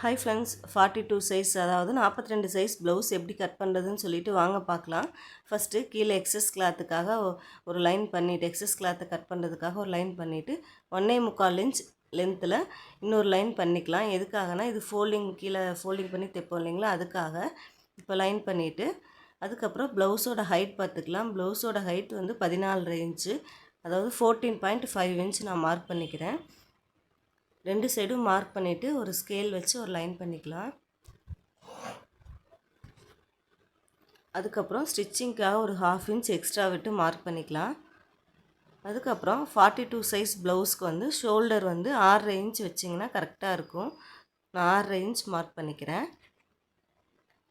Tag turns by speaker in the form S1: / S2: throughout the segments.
S1: Hi friends forty two size அதாவது நாற்பத்தி ரெண்டு சைஸ் ப்ளவுஸ் எப்படி கட் பண்ணுறதுன்னு சொல்லிட்டு வாங்க பார்க்கலாம். ஃபஸ்ட்டு கீழே எக்ஸஸ் கிளாத்துக்காக ஒரு லைன் பண்ணிவிட்டு எக்ஸஸ் கிளாத்தை கட் பண்ணுறதுக்காக ஒரு லைன் பண்ணிவிட்டு ஒன்றே முக்கால் இன்ச் லென்த்தில் இன்னொரு லைன் பண்ணிக்கலாம். எதுக்காகனா இது ஃபோல்டிங் கீழே ஃபோல்டிங் பண்ணி தைப்போம் இல்லைங்களா? அதுக்காக இப்போ லைன் பண்ணிவிட்டு அதுக்கப்புறம் ப்ளவுஸோட ஹைட் பார்த்துக்கலாம். ப்ளவுஸோட ஹைட் வந்து பதினாலரை இன்ச்சு அதாவது ஃபோர்டீன் பாயிண்ட் ஃபைவ் இன்ச் நான் மார்க் பண்ணிக்கிறேன். ரெண்டு சைடும் மார்க் பண்ணிவிட்டு ஒரு ஸ்கேல் வச்சு ஒரு லைன் பண்ணிக்கலாம். அதுக்கப்புறம் ஸ்டிச்சிங்க்காக ஒரு ஹாஃப் இன்ச் எக்ஸ்ட்ரா விட்டு மார்க் பண்ணிக்கலாம். அதுக்கப்புறம் ஃபார்ட்டி டூ சைஸ் ப்ளவுஸ்க்கு வந்து ஷோல்டர் வந்து ஆறரை இன்ச் வச்சிங்கன்னா கரெக்டாக இருக்கும். நான் ஆறரை இன்ச் மார்க் பண்ணிக்கிறேன்.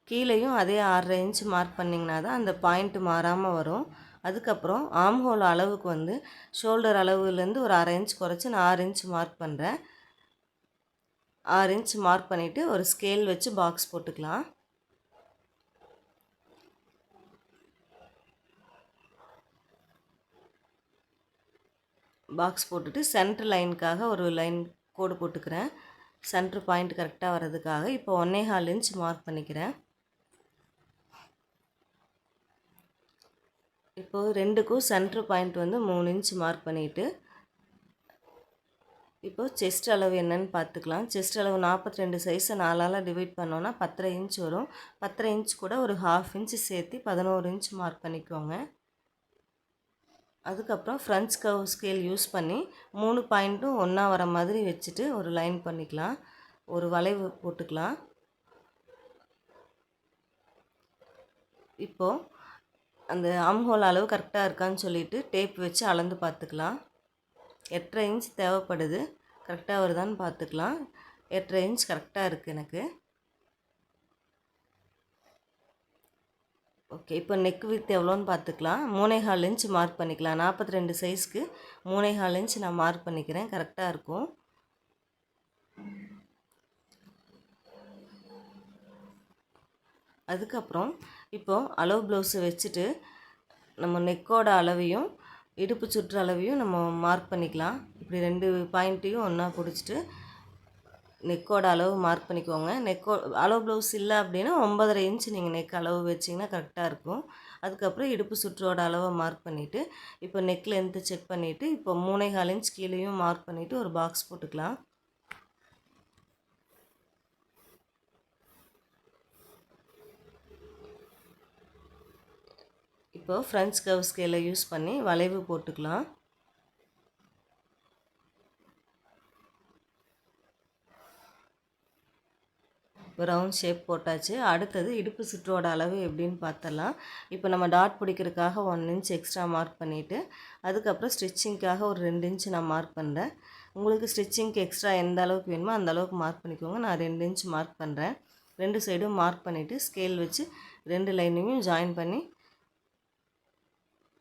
S1: கீழேயும் அதே ஆறரை இன்ச் மார்க் பண்ணிங்கன்னா தான் அந்த பாயிண்ட்டு மாறாமல் வரும். அதுக்கப்புறம் ஆம் ஹோல் அளவுக்கு வந்து ஷோல்டர் அளவுலேருந்து ஒரு அரை இன்ச் குறைச்சி நான் ஆறு இன்ச் மார்க் பண்ணுறேன் ஆறு இன்ச் மார்க் பண்ணிவிட்டு ஒரு ஸ்கேல் வச்சு பாக்ஸ் போட்டுக்கலாம். பாக்ஸ் போட்டுட்டு சென்ட்ரு லைனுக்காக ஒரு லைன் கோடு போட்டுக்கிறேன். சென்ட்ரு பாயிண்ட் கரெக்டாக வர்றதுக்காக இப்போ ஒன்னே ஹால் இன்ச் மார்க் பண்ணிக்கிறேன். இப்போது ரெண்டுக்கும் சென்ட்ரு பாயிண்ட் வந்து மூணு இன்ச் மார்க் பண்ணிவிட்டு இப்போது செஸ்ட் அளவு என்னன்னு பார்த்துக்கலாம். செஸ்ட் அளவு நாற்பத்தி ரெண்டு சைஸை நாலால் டிவைட் பண்ணோன்னா பத்தரை இன்ச் வரும். பத்தரை இன்ச் கூட ஒரு ஹாஃப் இன்ச் சேர்த்து பதினோரு இன்ச் மார்க் பண்ணிக்கோங்க. அதுக்கப்புறம் ஃப்ரெஞ்ச் கவ் ஸ்கேல் யூஸ் பண்ணி மூணு பாயிண்ட்டும் ஒன்றா வர மாதிரி வச்சுட்டு ஒரு லைன் பண்ணிக்கலாம். ஒரு வளைவு போட்டுக்கலாம். இப்போது அந்த ஆம்ஹோல் அளவு கரெக்டாக இருக்கான்னு சொல்லிவிட்டு டேப் வச்சு அளந்து பார்த்துக்கலாம். எட்டரை இன்ச் தேவைப்படுது. கரெக்டாக வருதான்னு பார்த்துக்கலாம். எட்டரை இன்ச் கரெக்டாக இருக்குது எனக்கு. ஓகே இப்போ நெக் வித் எவ்வளோன்னு பார்த்துக்கலாம். மூணே ஹால் இன்ச் மார்க் பண்ணிக்கலாம். நாற்பத்தி ரெண்டு சைஸ்க்கு மூணே ஹால் இன்ச் நான் மார்க் பண்ணிக்கிறேன். கரெக்டாக இருக்கும். அதுக்கப்புறம் இப்போது அளவு ப்ளவுஸை வச்சுட்டு நம்ம நெக்கோட அளவையும் இடுப்பு சுற்று அளவையும் நம்ம மார்க் பண்ணிக்கலாம். இப்படி ரெண்டு பாயிண்ட்டையும் ஒன்றா பிடிச்சிட்டு நெக்கோட அளவு மார்க் பண்ணிக்கோங்க. நெக்கோ அளவு ப்ளவுஸ் இல்லை அப்படின்னா ஒம்பதரை இன்ச் நீங்கள் நெக் அளவு வச்சிங்கன்னா கரெக்டாக இருக்கும். அதுக்கப்புறம் இடுப்பு சுற்றோட அளவை மார்க் பண்ணிவிட்டு இப்போ நெக் லென்த்து செக் பண்ணிவிட்டு இப்போ மூணே கால் இன்ச் கீழேயும் மார்க் பண்ணிவிட்டு ஒரு பாக்ஸ் போட்டுக்கலாம். இப்போ ஃப்ரெண்ட்ஸ் கவ் ஸ்கேலை யூஸ் பண்ணி வளைவு போட்டுக்கலாம். ரவுண்ட் ஷேப் போட்டாச்சு. அடுத்தது இடுப்பு சுற்றோட அளவு எப்படின்னு பார்த்தலாம். இப்போ நம்ம டாட் பிடிக்கிறதுக்காக ஒன் இன்ச் எக்ஸ்ட்ரா மார்க் பண்ணிவிட்டு அதுக்கப்புறம் ஸ்டிச்சிங்க்காக ஒரு ரெண்டு இன்ச் நான் மார்க் பண்ணுறேன் உங்களுக்கு ஸ்டிச்சிங்க்கு எக்ஸ்ட்ரா எந்த அளவுக்கு வேணுமோ அந்த அளவுக்கு மார்க் பண்ணிக்கோங்க. நான் ரெண்டு இன்ச் மார்க் பண்ணுறேன் ரெண்டு சைடும் மார்க் பண்ணிவிட்டு ஸ்கேல் வச்சு ரெண்டு லைனையும் ஜாயின் பண்ணி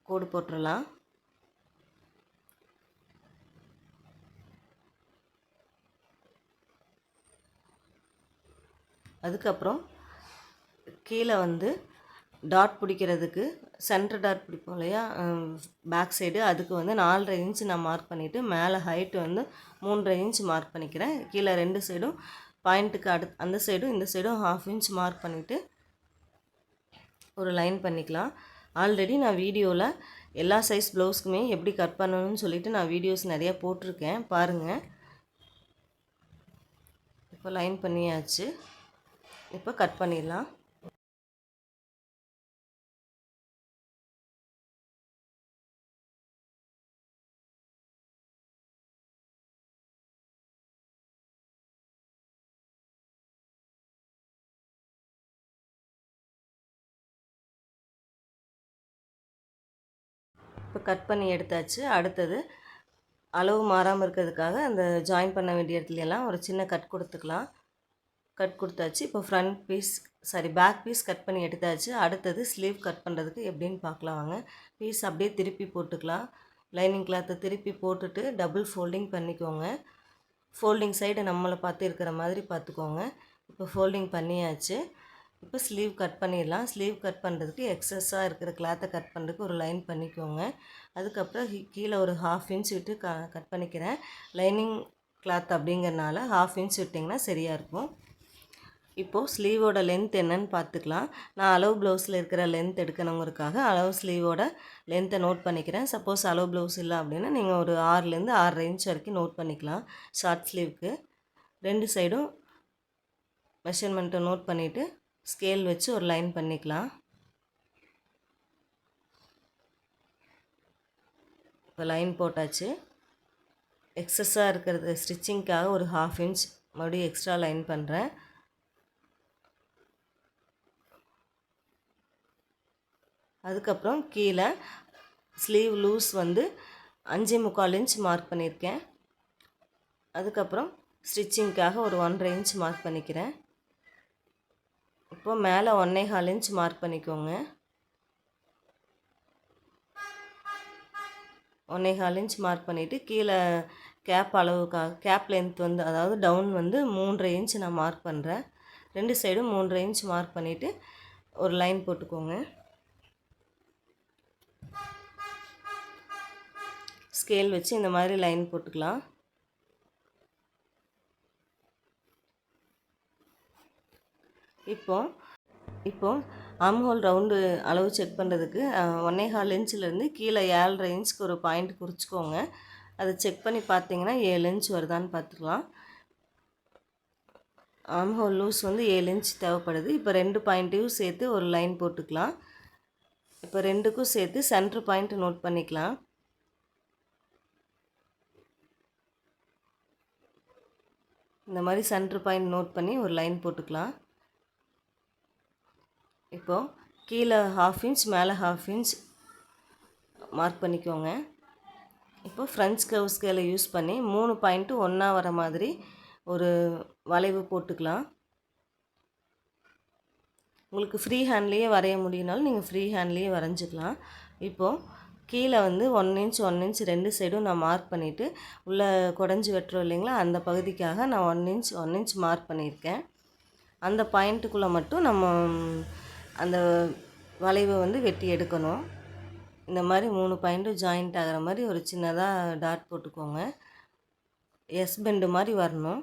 S1: கோடு போட்டுடலாம் அதுக்கப்புறம் கீழே வந்து டாட் பிடிக்கிறதுக்கு சென்டர் டாட் பிடிப்போம் இல்லையா? Back side. அதுக்கு வந்து நாலரை இன்ச் நான் மார்க் பண்ணிவிட்டு மேலே ஹைட்டு வந்து மூன்றரை இன்ச் மார்க் பண்ணிக்கிறேன். கீழே ரெண்டு சைடும் பாயிண்ட்டுக்கு அடு அந்த சைடும் இந்த சைடும் ஹாஃப் இன்ச் மார்க் பண்ணிவிட்டு ஒரு லைன் பண்ணிக்கலாம். ஆல்ரெடி நான் வீடியோவில் எல்லா சைஸ் ப்ளவுஸ்க்குமே எப்படி கட் பண்ணணும்னு சொல்லிவிட்டு நான் வீடியோஸ் நிறையா போட்டிருக்கேன். பாருங்கள் இப்போ லைன் பண்ணியாச்சு. இப்போ கட் பண்ணிடலாம். இப்போ கட் பண்ணி எடுத்தாச்சு. அடுத்தது அளவு மாறாமல் இருக்கிறதுக்காக அந்த ஜாயின் பண்ண வேண்டிய இடத்துல எல்லாம் ஒரு சின்ன கட் கொடுத்துக்கலாம். கட் கொடுத்தாச்சு. இப்போ front piece sorry back piece cut பண்ணி எடுத்தாச்சு. அடுத்தது ஸ்லீவ் கட் பண்ணுறதுக்கு எப்படின்னு பார்க்கலாம் வாங்க. பீஸ் அப்படியே திருப்பி போட்டுக்கலாம். லைனிங் கிளாத்தை திருப்பி போட்டுட்டு டபுள் ஃபோல்டிங் பண்ணிக்கோங்க. ஃபோல்டிங் சைடு நம்மளை பார்த்து இருக்கிற மாதிரி பார்த்துக்கோங்க. இப்போ ஃபோல்டிங் பண்ணியாச்சு. இப்போ ஸ்லீவ் கட் பண்ணிடலாம். ஸ்லீவ் கட் பண்ணுறதுக்கு எக்ஸஸாக இருக்கிற கிளாத்தை கட் பண்ணுறதுக்கு ஒரு லைன் பண்ணிக்கோங்க. அதுக்கப்புறம் கீழே ஒரு ஹாஃப் இன்ச் விட்டு க கட் பண்ணிக்கிறேன். லைனிங் கிளாத் அப்படிங்கிறனால ஹாஃப் இன்ச் விட்டிங்கன்னா சரியாக இருக்கும். இப்போது ஸ்லீவோட லென்த் என்னன்னு பார்த்துக்கலாம். நான் அளவு ப்ளவுஸில் இருக்கிற லென்த் எடுக்கணுங்கிறதுக்காக அளவு ஸ்லீவோட லென்த்தை நோட் பண்ணிக்கிறேன். சப்போஸ் அளவு ப்ளவுஸ் இல்லை அப்படின்னா நீங்கள் ஒரு ஆறுலேருந்து ஆறு இன்ச் வரைக்கும் நோட் பண்ணிக்கலாம். ஷார்ட் ஸ்லீவுக்கு ரெண்டு சைடும் மெஷர்மெண்ட்டை நோட் பண்ணிவிட்டு ஸ்கேல் வச்சு ஒரு லைன் பண்ணிக்கலாம். இப்போ லைன் போட்டாச்சு. எக்ஸஸாக இருக்கிறது ஸ்டிச்சிங்க்காக ஒரு ஹாஃப் இன்ச் மறுபடியும் எக்ஸ்ட்ரா லைன் பண்ணுறேன் அதுக்கப்புறம் கீழே ஸ்லீவ் லூஸ் வந்து அஞ்சு முக்கால் இன்ச் மார்க் பண்ணியிருக்கேன். அதுக்கப்புறம் ஸ்டிச்சிங்க்காக ஒரு ஒன்றரை இன்ச் மார்க் பண்ணிக்கிறேன். இப்போ மேலே ஒன்றே கால் இன்ச் மார்க் பண்ணிக்கோங்க. ஒன்றே கால் இன்ச் மார்க் பண்ணிவிட்டு கீழே கேப் அளவுக்காக கேப் லென்த் வந்து அதாவது டவுன் வந்து மூன்றரை இன்ச் நான் மார்க் பண்ணுறேன் ரெண்டு சைடும் மூன்றரை இன்ச் மார்க் பண்ணிவிட்டு ஒரு லைன் போட்டுக்கோங்க. ஸ்கேல் வச்சு இந்த மாதிரி லைன் போட்டுக்கலாம். இப்போ இப்போ ஆம் ஹோல் ரவுண்டு அளவு செக் பண்ணுறதுக்கு ஒன்னே கால் இன்ச்சிலேருந்து கீழே ஏழரை இன்ச்சுக்கு ஒரு பாயிண்ட் குறிச்சிக்கோங்க. அதை செக் பண்ணி பார்த்தீங்கன்னா ஏழு இன்ச் வருதான்னு பார்த்துக்கலாம். ஆம் ஹோல் லூஸ் வந்து ஏழு இன்ச் தேவைப்படுது. இப்போ ரெண்டு பாயிண்ட்டையும் சேர்த்து ஒரு லைன் போட்டுக்கலாம். இப்போ ரெண்டுக்கும் சேர்த்து சென்ட்ரு பாயிண்ட் நோட் பண்ணிக்கலாம். இந்த மாதிரி சென்ட்ரு பாயிண்ட் நோட் பண்ணி ஒரு லைன் போட்டுக்கலாம். இப்போது கீழே ஹாஃப் இன்ச் மேலே ஹாஃப் இன்ச் மார்க் பண்ணிக்கோங்க. இப்போ ஃப்ரெஞ்ச் கவ் ஸ்கேலை யூஸ் பண்ணி மூணு பாயிண்ட்டு ஒன்றா வர மாதிரி ஒரு வளைவு போட்டுக்கலாம். உங்களுக்கு ஃப்ரீ ஹேண்ட்லேயே வரைய முடியினாலும் நீங்கள் ஃப்ரீ ஹேண்ட்லேயே வரைஞ்சிக்கலாம். இப்போது கீழே வந்து ஒன் இன்ச் ஒன் இன்ச் ரெண்டு சைடும் நான் மார்க் பண்ணிவிட்டு உள்ளே குடஞ்சி வெட்டுறோம் இல்லைங்களா அந்த பகுதிக்காக நான் one inch one inch mark பண்ணியிருக்கேன். அந்த பாயிண்ட்டுக்குள்ளே மட்டும் நம்ம அந்த வளைவை வந்து வெட்டி எடுக்கணும். இந்த மாதிரி மூணு பாயிண்ட்டும் ஜாயிண்ட் ஆகிற மாதிரி ஒரு சின்னதாக டாட் போட்டுக்கோங்க. எஸ் பெண்டு மாதிரி வரணும்.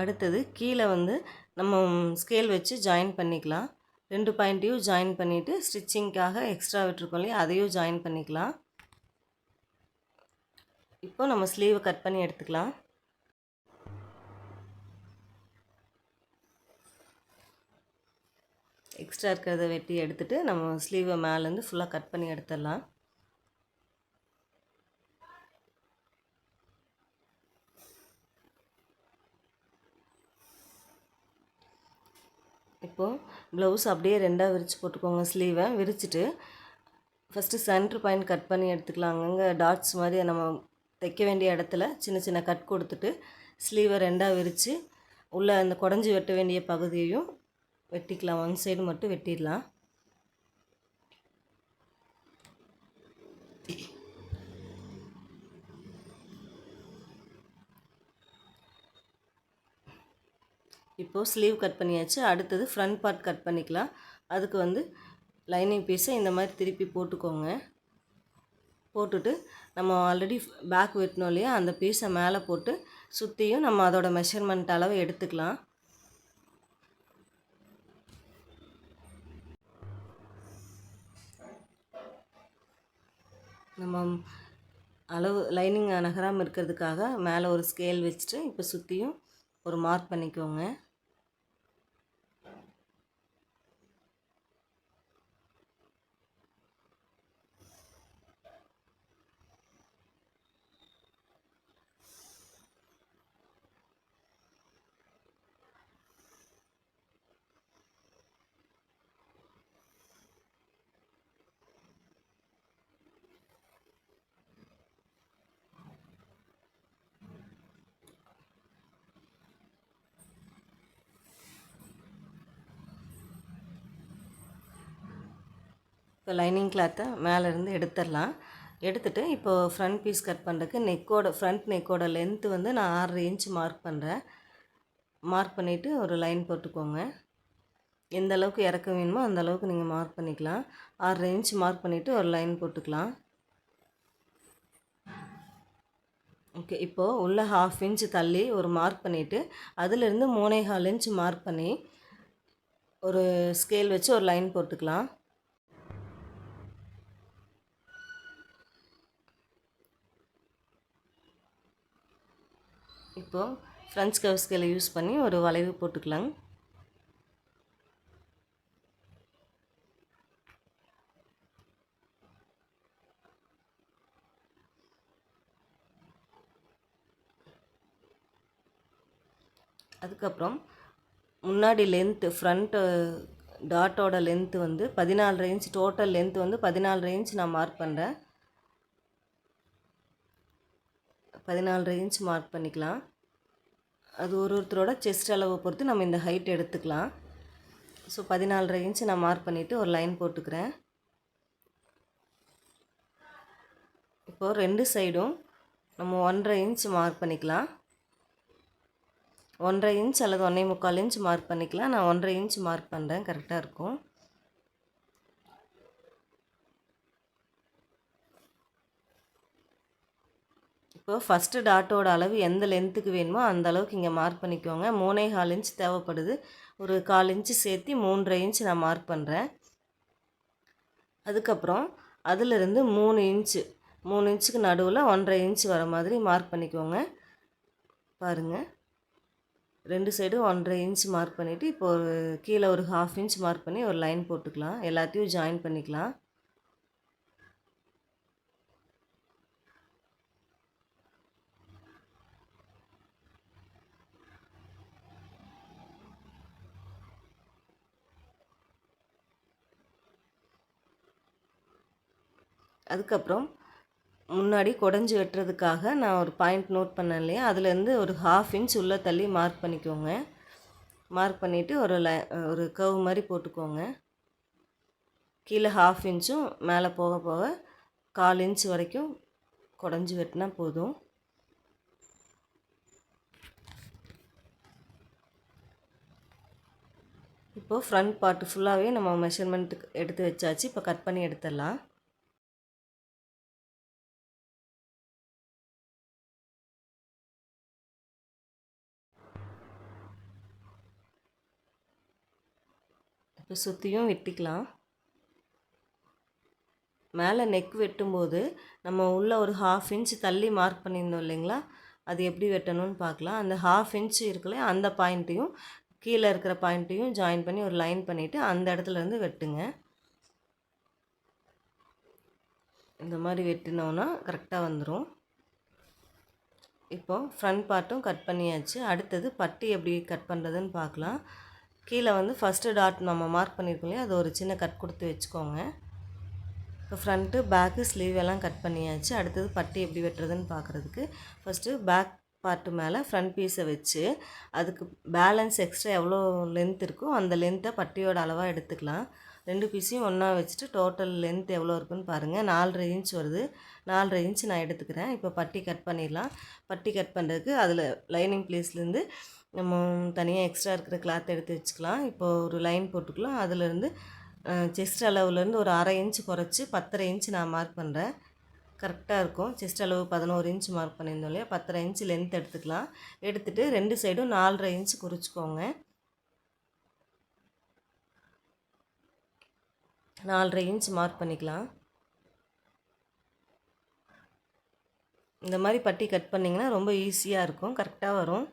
S1: அடுத்தது கீழே வந்து நம்ம ஸ்கேல் வச்சு ஜாயின் பண்ணிக்கலாம். ரெண்டு பாயிண்ட்டையும் ஜாயின் பண்ணிவிட்டு ஸ்டிச்சிங்க்காக எக்ஸ்ட்ரா விட்டுருக்கோம் இல்லையா? அதையும் ஜாயின் பண்ணிக்கலாம். இப்போ நம்ம ஸ்லீவை கட் பண்ணி எடுத்துக்கலாம். எக்ஸ்ட்ரா இருக்கிறத வெட்டி எடுத்துகிட்டு நம்ம ஸ்லீவை மேலேருந்து ஃபுல்லாக கட் பண்ணி எடுத்துடலாம். இப்போது ப்ளவுஸ் அப்படியே ரெண்டாக விரித்து போட்டுக்கோங்க ஸ்லீவை விரிச்சிட்டு ஃபஸ்ட்டு சென்ட்ரு பாயிண்ட் கட் பண்ணி எடுத்துக்கலாம் அங்கங்கே டாட்ஸ் மாதிரி நம்ம தைக்க வேண்டிய இடத்துல சின்ன சின்ன கட் கொடுத்துட்டு ஸ்லீவை ரெண்டாக விரித்து உள்ளே அந்த குடஞ்சி வெட்ட வேண்டிய பகுதியையும் வெட்டிக்கலாம். ஒன் சைடு மட்டும் வெட்டிடலாம். இப்போது ஸ்லீவ் கட் பண்ணியாச்சு. அடுத்தது ஃப்ரண்ட் பார்ட் கட் பண்ணிக்கலாம். அதுக்கு வந்து லைனிங் பீஸை இந்த மாதிரி திருப்பி போட்டுக்கோங்க. போட்டுட்டு நம்ம ஆல்ரெடி பேக் வெட்டினோம் இல்லையா? அந்த பீஸை மேலே போட்டு சுற்றியும் நம்ம அதோட மெஷர்மெண்ட் அளவு எடுத்துக்கலாம். நம்ம அளவு லைனிங் நகராமல் இருக்கிறதுக்காக மேலே ஒரு ஸ்கேல் வச்சுட்டு இப்போ சுற்றியும் ஒரு மார்க் பண்ணிக்கோங்க. இப்போ லைனிங் கிளாத்தை மேலேருந்து எடுத்துடலாம். எடுத்துகிட்டு இப்போது ஃப்ரண்ட் பீஸ் கட் பண்ணுறதுக்கு நெக்கோட ஃப்ரண்ட் நெக்கோட லென்த்து வந்து நான் ஆறரை இன்ச் மார்க் பண்ணுறேன் மார்க் பண்ணிவிட்டு ஒரு லைன் போட்டுக்கோங்க. எந்த அளவுக்கு இறக்க வேணுமோ அந்த அளவுக்கு நீங்கள் மார்க் பண்ணிக்கலாம். ஆறரை இன்ச் மார்க் பண்ணிவிட்டு ஒரு லைன் போட்டுக்கலாம். ஓகே இப்போது உள்ள ஹாஃப் இன்ச் தள்ளி ஒரு மார்க் பண்ணிவிட்டு அதிலிருந்து மூணே ஹால் இன்ச் மார்க் பண்ணி ஒரு ஸ்கேல் வச்சு ஒரு லைன் போட்டுக்கலாம். இப்போது ஃப்ரெஞ்ச் கவ் யூஸ் பண்ணி ஒரு வளைவு போட்டுக்கலாம். அதுக்கப்புறம் முன்னாடி லென்த்து ஃப்ரண்ட்டு டாட்டோட லென்த்து வந்து பதினாலு ரேஞ்ச் டோட்டல் லென்த் வந்து பதினாலு ரேஞ்ச் நான் மார்க் பண்ணுறேன் பதினாலு ரேஞ்ச் மார்க் பண்ணிக்கலாம். அது ஒரு ஒருத்தரோட செஸ்ட் அளவை பொறுத்து நம்ம இந்த ஹைட் எடுத்துக்கலாம். ஸோ பதினாலரை இன்ச் நான் மார்க் பண்ணிவிட்டு ஒரு லைன் போட்டுக்கிறேன். இப்போது ரெண்டு சைடும் நம்ம ஒன்றரை இன்ச் மார்க் பண்ணிக்கலாம். ஒன்றரை இன்ச் அல்லது ஒன்றே முக்கால் இன்ச் மார்க் பண்ணிக்கலாம். நான் ஒன்றரை இன்ச் மார்க் பண்ணுறேன் கரெக்டாக இருக்கும். இப்போ ஃபஸ்ட்டு டாட்டோட அளவு எந்த லென்த்துக்கு வேணுமோ அந்த அளவுக்கு இங்கே மார்க் பண்ணிக்கோங்க. மூணே கால் இன்ச் தேவைப்படுது. ஒரு கால் இன்ச்சு சேர்த்து மூன்றரை இன்ச் நான் மார்க் பண்ணுறேன் அதுக்கப்புறம் அதிலிருந்து மூணு இன்ச்சு மூணு இன்ச்சுக்கு நடுவில் ஒன்றரை இன்ச் வர மாதிரி மார்க் பண்ணிக்கோங்க. பாருங்கள் ரெண்டு சைடும் ஒன்றரை இன்ச் மார்க் பண்ணிவிட்டு இப்போ ஒரு கீழே ஒரு ஹாஃப் இன்ச் மார்க் பண்ணி ஒரு லைன் போட்டுக்கலாம். எல்லாத்தையும் ஜாயின் பண்ணிக்கலாம். அதுக்கப்புறம் முன்னாடி குடஞ்சி வெட்டுறதுக்காக நான் ஒரு பாயிண்ட் நோட் பண்ணேன் இல்லையா? அதுலேருந்து ஒரு ஹாஃப் இன்ச் உள்ளே தள்ளி மார்க் பண்ணிக்கோங்க. மார்க் பண்ணிவிட்டு ஒரு லை ஒரு கவ் மாதிரி போட்டுக்கோங்க. கீழே ஹாஃப் இன்ச்சும் மேலே போக போக கால் இன்ச் வரைக்கும் குடஞ்சி வெட்டினா போதும். இப்போது ஃப்ரண்ட் பார்ட்டு ஃபுல்லாகவே நம்ம மெஷர்மெண்ட்டுக்கு எடுத்து வச்சாச்சு. இப்போ கட் பண்ணி எடுத்துடலாம். இப்போ சுற்றியும் வெட்டிக்கலாம். மேலே நெக் வெட்டும்போது நம்ம உள்ளே ஒரு ஹாஃப் இன்ச் தள்ளி மார்க் பண்ணியிருந்தோம் இல்லைங்களா? அது எப்படி வெட்டணும்னு பார்க்கலாம். அந்த ஹாஃப் இன்ச் இருக்குல்ல அந்த பாயிண்ட்டையும் கீழே இருக்கிற பாயிண்ட்டையும் ஜாயின் பண்ணி ஒரு லைன் பண்ணிவிட்டு அந்த இடத்துலேருந்து வெட்டுங்க. இந்த மாதிரி வெட்டினோன்னா கரெக்டாக வந்துடும் இப்போது ஃப்ரண்ட் பார்ட்டும் கட் பண்ணியாச்சு. அடுத்தது பட்டி எப்படி கட் பண்ணுறதுன்னு பார்க்கலாம். கீழே வந்து ஃபஸ்ட்டு டாட் நம்ம மார்க் பண்ணியிருக்கோம் இல்லையா? அது ஒரு சின்ன கட் கொடுத்து வச்சுக்கோங்க. இப்போ ஃப்ரண்ட்டு பேக்கு ஸ்லீவ் எல்லாம் கட் பண்ணியாச்சு. அடுத்தது பட்டி எப்படி வெட்டுறதுன்னு பார்க்குறதுக்கு ஃபஸ்ட்டு பேக் பார்ட்டு மேலே ஃப்ரண்ட் பீஸை வச்சு அதுக்கு பேலன்ஸ் எக்ஸ்ட்ரா எவ்வளோ லென்த் இருக்கோ அந்த லென்த்தை பட்டியோட அளவாக எடுத்துக்கலாம். ரெண்டு பீஸையும் ஒன்றா வச்சுட்டு டோட்டல் லென்த் எவ்வளோ இருக்குன்னு பாருங்கள் நாலரை இன்ச் வருது. நாலரை இன்ச் நான் எடுத்துக்கிறேன். இப்போ பட்டி கட் பண்ணிடலாம். பட்டி கட் பண்ணுறதுக்கு அதில் லைனிங் ப்ளேஸ்லேருந்து நம்ம தனியாக எக்ஸ்ட்ரா இருக்கிற கிளாத் எடுத்து வச்சுக்கலாம். இப்போது ஒரு லைன் போட்டுக்கலாம். அதுலேருந்து செஸ்ட் அளவுலேருந்து ஒரு அரை இன்ச் குறைச்சி பத்தரை இன்ச் நான் மார்க் பண்ணுறேன் கரெக்டாக இருக்கும். செஸ்ட் அளவு பதினோரு இன்ச் மார்க் பண்ணியிருந்தோம் இல்லையா? பத்தரை இன்ச் லென்த் எடுத்துக்கலாம். எடுத்துகிட்டு ரெண்டு சைடும் நாலரை இன்ச் குறிச்சிக்கோங்க. நாலரை இன்ச் மார்க் பண்ணிக்கலாம். இந்த மாதிரி பட்டி கட் பண்ணிங்கன்னா ரொம்ப ஈஸியாக இருக்கும். கரெக்டாக வரும்.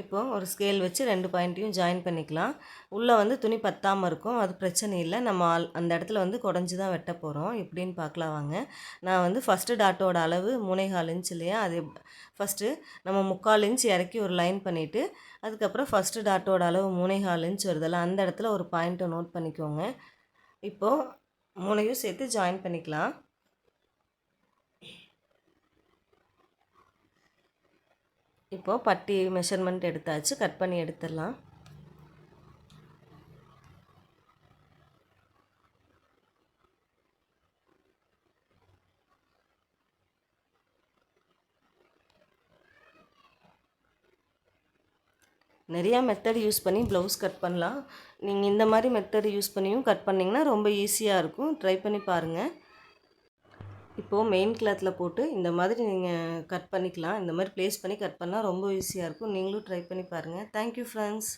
S1: இப்போது ஒரு ஸ்கேல் வச்சு ரெண்டு பாயிண்ட்டையும் ஜாயின் பண்ணிக்கலாம். உள்ளே வந்து துணி பத்தாமல் இருக்கும். அது பிரச்சனை இல்லை. நம்ம அந்த இடத்துல வந்து குடஞ்சி தான் வெட்ட போகிறோம் எப்படின்னு பார்க்கலாம் வாங்க. நான் வந்து ஃபஸ்ட்டு டாட்டோட அளவு மூணேகால் இன்ச் இல்லையா? அது ஃபஸ்ட்டு நம்ம முக்கால் இன்ச் இறக்கி ஒரு லைன் பண்ணிவிட்டு அதுக்கப்புறம் ஃபஸ்ட்டு டாட்டோட அளவு மூணேகால் இன்ச் வருதில்ல அந்த இடத்துல ஒரு பாயிண்ட்டை நோட் பண்ணிக்கோங்க. இப்போது மூணையும் சேர்த்து ஜாயின் பண்ணிக்கலாம். இப்போது பட்டி மெஷர்மெண்ட் எடுத்தாச்சு கட் பண்ணி எடுத்துடலாம். நிறையா மெத்தட் யூஸ் பண்ணி ப்ளவுஸ் கட் பண்ணலாம். நீங்கள் இந்த மாதிரி மெத்தட் யூஸ் பண்ணியும் கட் பண்ணிங்கன்னா ரொம்ப ஈஸியாக இருக்கும். ட்ரை பண்ணி பாருங்கள் இப்போது மெயின் கிளாத்தில் போட்டு இந்த மாதிரி நீங்கள் கட் பண்ணிக்கலாம். இந்த மாதிரி ப்ளேஸ் பண்ணி கட் பண்ணால் ரொம்ப ஈஸியாக இருக்கும். நீங்களும் ட்ரை பண்ணி பாருங்கள் தேங்க்யூ ஃப்ரெண்ட்ஸ்